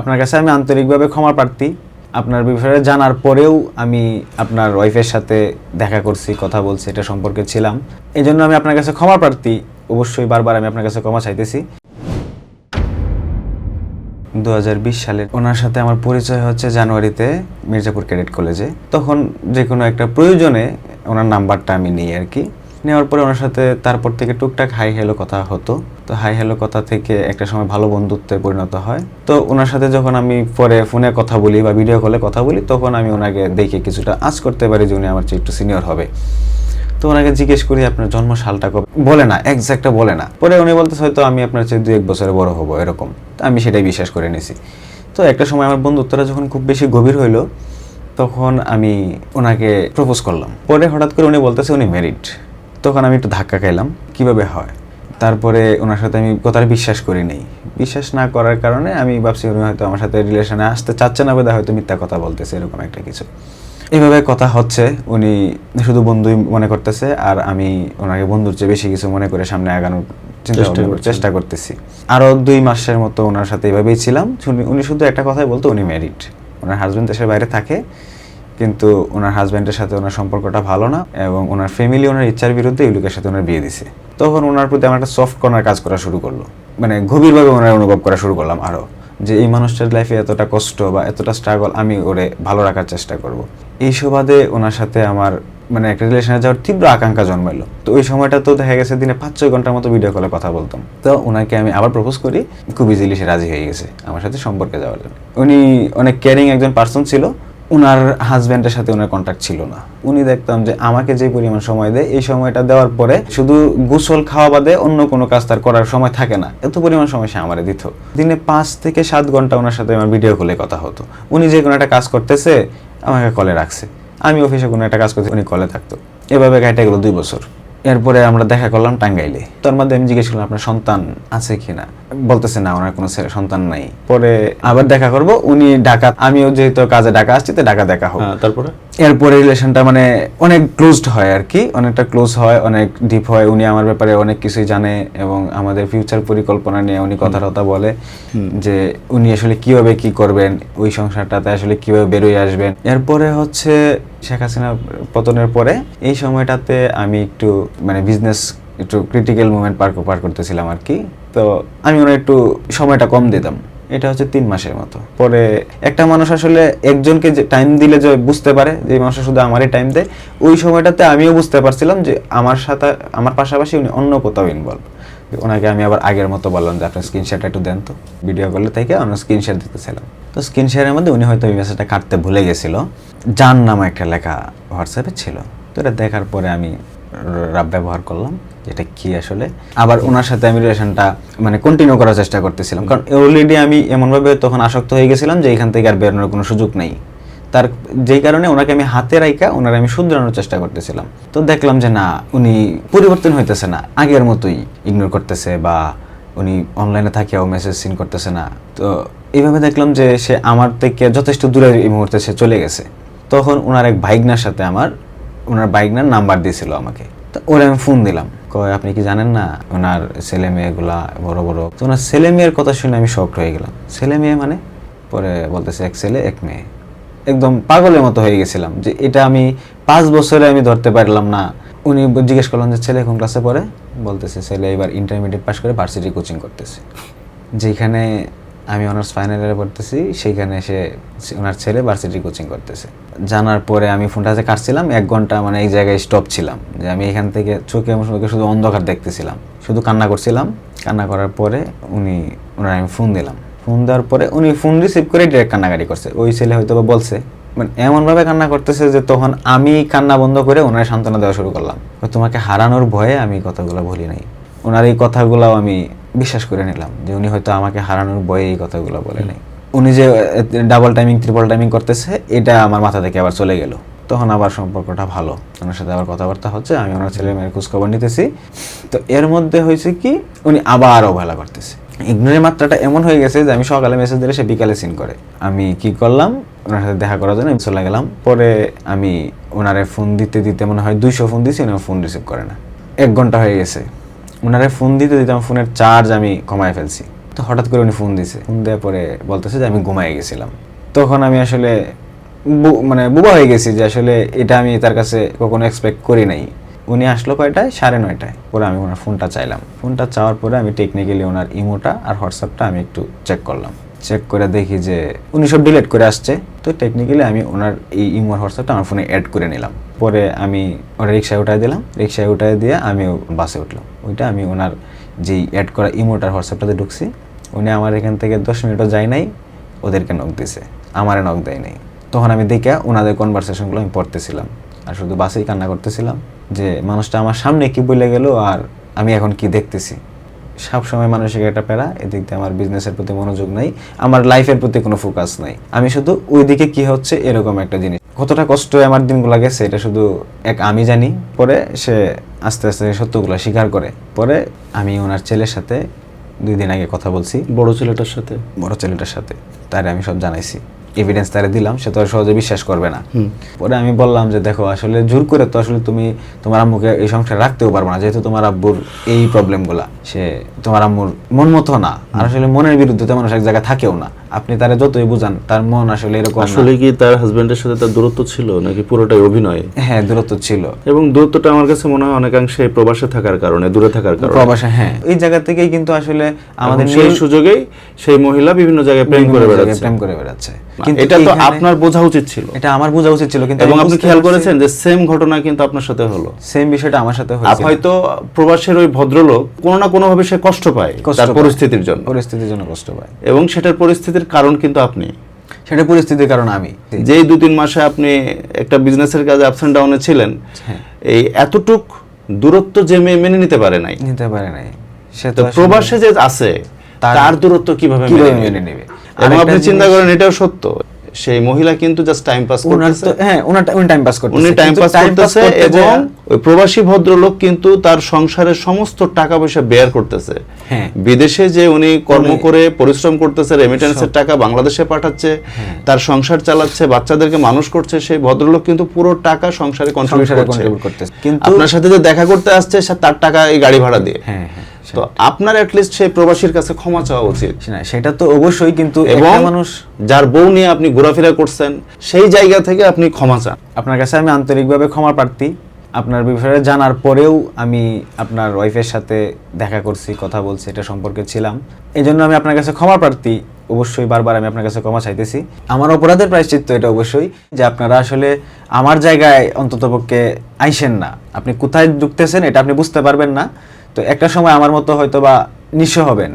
আপনার কাছে আমি আন্তরিকভাবে ক্ষমা প্রার্থী। আপনার বিষয়ে জানার পরেও আমি আপনার ওয়াইফের সাথে দেখা করছি, কথা বলছি, এটা সম্পর্কে ছিলাম। এই জন্য আমি আপনার কাছে ক্ষমা প্রার্থী। অবশ্যই বারবার আমি আপনার কাছে ক্ষমা চাইতেছি। দু সালের ওনার সাথে আমার পরিচয় হচ্ছে জানুয়ারিতে মির্জাপুর ক্যাডেট কলেজে। তখন যে কোনো একটা প্রয়োজনে ওনার নাম্বারটা আমি নিই আর কি। নেওয়ার পরে ওনার সাথে তারপর থেকে টুকটাক হাই হ্যালো কথা হতো। তো হাই হ্যালো কথা থেকে একটা সময় ভালো বন্ধুত্বে পরিণত হয়। তো ওনার সাথে যখন আমি পরে ফোনে কথা বলি বা ভিডিও কলে কথা বলি, তখন আমি ওনাকে দেখে কিছুটা আজ করতে পারি যে উনি আমার চেয়ে একটু সিনিয়র হবে। তো ওনাকে জিজ্ঞেস করি, আপনার জন্ম সালটা কবে? বলে না একজ্যাক্টটা বলে না। পরে উনি বলতেছে, হয়তো আমি আপনার চেয়ে দু এক বছরে বড় হব, এরকম। আমি সেটাই বিশ্বাস করে নিছি। তো একটা সময় আমার বন্ধুত্বটা যখন খুব বেশি গভীর হইল, তখন আমি ওনাকে প্রপোজ করলাম। পরে হঠাৎ করে উনি বলতেছে, উনি মেরিড তখন আমি একটু ধাক্কা খাইলাম কীভাবে হয়? তারপরে ওনার সাথে আমি কথাটা বিশ্বাস করি নেই। বিশ্বাস না করার কারণে আমি ভাবছি উনি হয়তো আমার সাথে রিলেশনে আসতে চাচ্ছে না বোধহয় হয়তো মিথ্যা কথা বলতেছে এরকম একটা কিছু। এইভাবে কথা হচ্ছে উনি শুধু বন্ধুই মনে করতেছে আর আমি ওনাকে বন্ধুর চেয়ে বেশি কিছু মনে করে সামনে আগানোর চেষ্টা করতেছি। আরও দুই মাসের মতো ওনার সাথে এইভাবেই ছিলাম। উনি শুধু একটা কথাই বলতো উনি ম্যারিড ওনার হাজব্যান্ড দেশের বাইরে থাকে। কিন্তু ওনার হাজব্যান্ডের সাথে ওনার সম্পর্কটা ভালো না এবং ওনার ফ্যামিলি ওনার ইচ্ছার বিরুদ্ধে এই লোকের সাথে ওনার বিয়ে দিছে। তখন ওনার প্রতি আমার একটা সফট কর্নার কাজ করা শুরু করল। মানে গভীরভাবে ওনার অনুভব করা শুরু করলাম আরও যে এই মানুষটার লাইফে এতটা কষ্ট বা এতটা স্ট্রাগল আমি ওরে ভালো রাখার চেষ্টা করব। এই সুবাদে ওনার সাথে আমার মানে একটা রিলেশনে যাওয়ার তীব্র আকাঙ্ক্ষা জন্মাইলো। তো ওই সময়টা তো দেখা গেছে দিনে পাঁচ ছয় ঘণ্টার মতো ভিডিও কলে কথা বলতাম। তো ওনাকে আমি আবার প্রপোজ করি, খুব ইজিলি সে রাজি হয়ে গেছে আমার সাথে সম্পর্কে যাওয়ার জন্য। উনি অনেক কেয়ারিং একজন পার্সন ছিল ওনার হাজব্যান্ডের সাথে ওনার কন্ট্যাক্ট ছিল না। উনি দেখতাম যে আমাকে যে পরিমাণ সময় দেয়, এই সময়টা দেওয়ার পরে শুধু গোসল খাওয়া বাদে অন্য কোনো কাজ তার করার সময় থাকে না। এত পরিমাণ সময় সে আমারে দিত। দিনে পাঁচ থেকে সাত ঘণ্টা ওনার সাথে আমার ভিডিও কলে কথা হতো। উনি যে কোনো একটা কাজ করতেছে, আমাকে কলে রাখছে। আমি অফিসে কোনো একটা কাজ করতে উনি কলে থাকতো। এভাবে কেটে গেলো দুই বছর। এরপরে আমরা দেখা করলাম টাঙ্গাইলে। তার মধ্যে আমি জিজ্ঞেস করলাম, আপনার সন্তান আছে কিনা? বলতেছে, না, ওনার কোনো ছেলে- সন্তান নাই। পরে আবার দেখা করব, উনি ঢাকা, আমিও যেহেতু কাজে ঢাকা আসছি, তো ঢাকা দেখা হোক। হ্যাঁ তারপরে? এরপরে রিলেশনটা মানে অনেক ক্লোজড হয় আর কি অনেকটা ক্লোজ হয় অনেক ডিপ হয়। উনি আমার ব্যাপারে অনেক কিছুই জানে এবং আমাদের ফিউচার পরিকল্পনা নিয়ে উনি কথা বলে যে উনি আসলে কীভাবে কি করবেন ওই সংসারটাতে আসলে কীভাবে বেরোয় আসবেন। এরপরে হচ্ছে শেখ হাসিনা পতনের পরে এই সময়টাতে আমি একটু মানে বিজনেস একটু ক্রিটিক্যাল মুভমেন্ট পার পার করতেছিলাম আর কি তো আমি ওনার একটু সময়টা কম দিতাম। এটা হচ্ছে তিন মাসের মতো। পরে একটা মানুষ আসলে একজনকে যে টাইম দিলে যে বুঝতে পারে যে মানুষ শুধু আমারই টাইম দেয় ওই সময়টাতে আমিও বুঝতে পারছিলাম যে আমার সাথে আমার পাশাপাশি উনি অন্য কোথাও ইনভলভ ওনাকে আমি আবার আগের মতো বললাম যে আপনার স্ক্রিন শেয়ারটা একটু দেন তো। ভিডিও কলে থেকে আমরা স্ক্রিন শেয়ার দিতেছিলাম। তো স্ক্রিন শেয়ারের মধ্যে উনি হয়তো ওই মেসেজটা কাটতে ভুলে গেছিল। যার নামে একটা লেখা হোয়াটসঅ্যাপে ছিল। তো এটা দেখার পরে আমি রাব ব্যবহার করলাম, যেটা কি আসলে? আবার ওনার সাথে আমি রিলেশনটা মানে কন্টিনিউ করার চেষ্টা করতেছিলাম। কারণ অলরেডি আমি এমনভাবে তখন আসক্ত হয়ে গেছিলাম যে এখান থেকে আর বেরোনোর কোনো সুযোগ নেই। তার, যেই কারণে ওনাকে আমি হাতে রাইকা ওনার আমি শুধরানোর চেষ্টা করতেছিলাম। তো দেখলাম যে না, উনি পরিবর্তন হইতেছে না, আগের মতোই ইগনোর করতেছে বা উনি অনলাইনে থাকিয়াও মেসেজ সিন করতেছে না। তো এইভাবে দেখলাম যে সে আমার থেকে যথেষ্ট দূরে এই মুহূর্তে সে চলে গেছে। তখন ওনার এক বাইকনার সাথে আমার ওনার বাইকনার নাম্বার দিয়েছিল আমাকে। তো ওরে আমি ফোন দিলাম, কয়, আপনি কি জানেন না ওনার ছেলে মেয়েগুলা বড় বড়? তো ওনার ছেলে মেয়ের কথা শুনে আমি শক্ট হয়ে গেলাম। ছেলে মেয়ে মানে? পরে বলতেছে, এক ছেলে, এক মেয়ে। একদম পাগলের মতো হয়ে গেছিলাম যে এটা আমি পাঁচ বছরে আমি ধরতে পারলাম না। উনি জিজ্ঞেস করলাম যে, ছেলে কোন ক্লাসে পড়ে? বলতেছে, ছেলে এবার ইন্টারমিডিয়েট পাস করে ভার্সিটি কোচিং করতেছে। যেখানে আমি অনার্স ফাইনাল ইয়ারে পড়তেছি, সেইখানে সে ওনার ছেলে ভার্সিটি কোচিং করতেছে। জানার পরে আমি ফোনটা যে কাটছিলাম, এক ঘণ্টা মানে এই জায়গায় স্টপ ছিলাম। যে আমি এখান থেকে চোখে চোখে শুধু অন্ধকার দেখতেছিলাম। শুধু কান্না করছিলাম। কান্না করার পরে উনি, ওনার আমি ফোন দিলাম। ফোন দেওয়ার পরে উনি ফোন রিসিভ করে ডিরেক্ট কান্নাকাটি করছে। ওই ছেলে হয়তো বা বলছে মানে এমনভাবে কান্না করতেছে যে তখন আমি কান্না বন্ধ করে ওনার সান্ত্বনা দেওয়া শুরু করলাম। তোমাকে হারানোর ভয়ে আমি কথাগুলো বলি নাই। ওনার এই কথাগুলো আমি বিশ্বাস করে নিলাম যে উনি হয়তো আমাকে হারানোর ভয়ে এই কথাগুলো বলে নাই। উনি যে ডাবল টাইমিং ট্রিপল টাইমিং করতেছে এটা আমার মাথা থেকে আবার চলে গেল। তখন আবার সম্পর্কটা ভালো। ওনার সাথে আবার কথাবার্তা হচ্ছে আমি ওনার ছেলে মেয়ের খোঁজখবর নিতেছি। তো এর মধ্যে হয়েছে কি উনি আবার অবহেলা করতেছে। ইগনোরের মাত্রাটা এমন হয়ে গেছে যে আমি সকালে মেসেজ দিলে সে বিকালে সিন করে। আমি কি করলাম ওনার সাথে দেখা করার জন্য আমি চলে গেলাম। পরে আমি ওনারে ফোন দিতে দিতে মনে হয় দুইশো ফোন দিছি উনি ফোন রিসিভ করে না। এক ঘণ্টা হয়ে গেছে। ওনারে ফোন দিতে দিতে আমার ফোনের চার্জ আমি কমায় ফেলছি। তো হঠাৎ করে উনি ফোন দিছে। ফোন দেওয়ার পরে বলতেছে যে আমি ঘুমায় গেছিলাম। তখন আমি আসলে মানে বুবা হয়ে গেছি যে আসলে এটা আমি তার কাছে কখনো এক্সপেক্ট করি নাই। উনি আসলো কয়টায়? সাড়ে নয়টায়। পরে আমি ওনার ফোনটা চাইলাম। ফোনটা চাওয়ার পরে আমি টেকনিক্যালি ওনার ইমোটা আর হোয়াটসঅ্যাপটা আমি একটু চেক করলাম। চেক করে দেখি যে উনি সব ডিলিট করে আসছে। তো টেকনিক্যালি আমি ওনার এই ইমোর হোয়াটসঅ্যাপটা আমার ফোনে অ্যাড করে নিলাম। পরে আমি ওনার রিক্সায় উঠাই দিলাম। রিক্সায় উঠাই দিয়ে আমি বাসে উঠলাম। ওইটা আমি ওনার যেই অ্যাড করা ইমোটার হোয়াটসঅ্যাপটাতে ঢুকছি, উনি আমার এখান থেকে দশ মিনিটও যায় নাই, ওদেরকে নক দিছে। আমারে নক দেয় নাই। তখন আমি দেখে ওনাদের কনভারসেশনগুলো আমি পড়তেছিলাম। আর শুধু বাসেই কান্না করতেছিলাম যে, মানুষটা আমার সামনে কি বলে গেল আর আমি এখন কি দেখতেছি? সবসময় মানসিক একটা প্যারা এদিক দিয়ে আমার বিজনেসের প্রতি মনোযোগ নাই আমার লাইফের প্রতি কোনো ফোকাস নাই। আমি শুধু ওই দিকে কি হচ্ছে এরকম একটা জিনিস। কতটা কষ্ট আমার দিনগুলো গেছে এটা শুধু এক আমি জানি। পরে সে আস্তে আস্তে সত্যগুলো স্বীকার করে। পরে আমি ওনার ছেলের সাথে দুই দিন আগে কথা বলছি। বড় ছেলেটার সাথে? বড় ছেলেটার সাথে। তারে আমি সব জানাইছি। এভিডেন্স তারে দিলাম সে তো আর সহজে বিশ্বাস করবে না। পরে আমি বললাম যে দেখো আসলে জোর করে তো আসলে তুমি তোমার আম্মুকে এই সংসার রাখতেও পারব না যেহেতু তোমার আব্বুর এই প্রবলেমগুলা সে তোমার আম্মুর মন মতো না। আর আসলে মনের বিরুদ্ধে তো মানুষ এক জায়গায় থাকেও না। আপনি তারে যতই বুঝান তার মন আসলে এরকম আসলে কি তার হাজবেন্ডের সাথে তার দূরত্ব ছিল নাকি পুরোটাই অভিনয়? হ্যাঁ দূরত্ব ছিল। এবং দূরত্বটা আমার কাছে মনে হয় অনেকাংশে প্রবাসে থাকার কারণে দূরে থাকার কারণে। প্রবাসে হ্যাঁ। এই জায়গা থেকেই কিন্তু আসলে আমাদের সেই সুযোগেই সেই মহিলা বিভিন্ন জায়গায় প্রেম করে বেড়াচ্ছে। প্রেম করে বেড়াচ্ছে। এটা তো আপনার বোঝা উচিত ছিল। এটা আমার বোঝা উচিত ছিল কিন্তু এবং আপনি খেয়াল করেছেন যে সেম ঘটনা কিন্তু আপনার সাথে হলো। সেম বিষয়টা আমার সাথে হয়েছে হয়তো প্রবাসের ওই ভদ্রলোক কোনো না কোনো ভাবে সে কষ্ট পায় তার পায়। পরিস্থিতির জন্য। পরিস্থিতির জন্য কষ্ট পায়। এবং সেটার পরিস্থিতির কারণ কিন্তু আপনি। সেটা পরিস্থিতির কারণ আমি। যেই দু তিন মাসে আপনি একটা বিজনেসের কাজে আপস অ্যান্ড ডাউনে ছিলেন হ্যাঁ। এই এতটুক দূরত্ব যে মেয়ে মেনে নিতে পারে নাই। নিতে পারে নাই। সে তো প্রবাসে যে আছে তার- দূরত্ব কীভাবে মেনে নেবে? আমি এবং আপনি চিন্তা করেন এটাও সত্য। সেই মহিলা কিন্তু জাস্ট টাইম পাস করতেছে। হ্যাঁ ওনার উনি টাইম পাস করতেছে। উনি টাইম পাস করতেছে এবং ওই প্রবাসী ভদ্রলোক কিন্তু তার সংসারের সমস্ত টাকা পয়সা বেয়ার করতেছে। হ্যাঁ। বিদেশে যে উনি কর্ম করে পরিশ্রম করতেছে রেমিটেন্সের টাকা বাংলাদেশে পাঠাচ্ছে হ্যাঁ। তার সংসার চালাচ্ছে বাচ্চাদেরকে মানুষ করছে সেই ভদ্রলোক কিন্তু পুরো টাকা সংসারে কন্ট্রিবিউট করছে। করতেছে। কিন্তু- আপনার সাথে যে দেখা করতে আসছে তার টাকা এই গাড়ি ভাড়া দিয়ে। হ্যাঁ হ্যাঁ। তো আপনার অ্যাটলিস্ট সেই প্রবাসীর কাছে ক্ষমা চাওয়া উচিত। সেটা তো অবশ্যই কিন্তু এবং মানুষ যার বউ নিয়ে আপনি ঘোরাফেরা করছেন সেই জায়গা থেকে আপনি ক্ষমা চান। আপনার কাছে আমি আন্তরিকভাবে ক্ষমা প্রার্থী। আপনার বিষয়ে জানার পরেও আমি আপনার ওয়াইফের সাথে দেখা করছি কথা বলছি এটা সম্পর্কে ছিলাম। এই জন্য আমি আপনার কাছে ক্ষমা প্রার্থী। অবশ্যই বারবার আমি আপনার কাছে ক্ষমা চাইতেছি। আমার অপরাধের প্রায়শ্চিত্ত এটা অবশ্যই যে আপনারা আসলে আমার জায়গায় অন্ততপক্ষে আইসেন না। আপনি কোথায় ঢুকতেছেন এটা আপনি বুঝতে পারবেন না। তো একটা সময় আমার মতো হয়তো বা নিঃস্ব হবেন।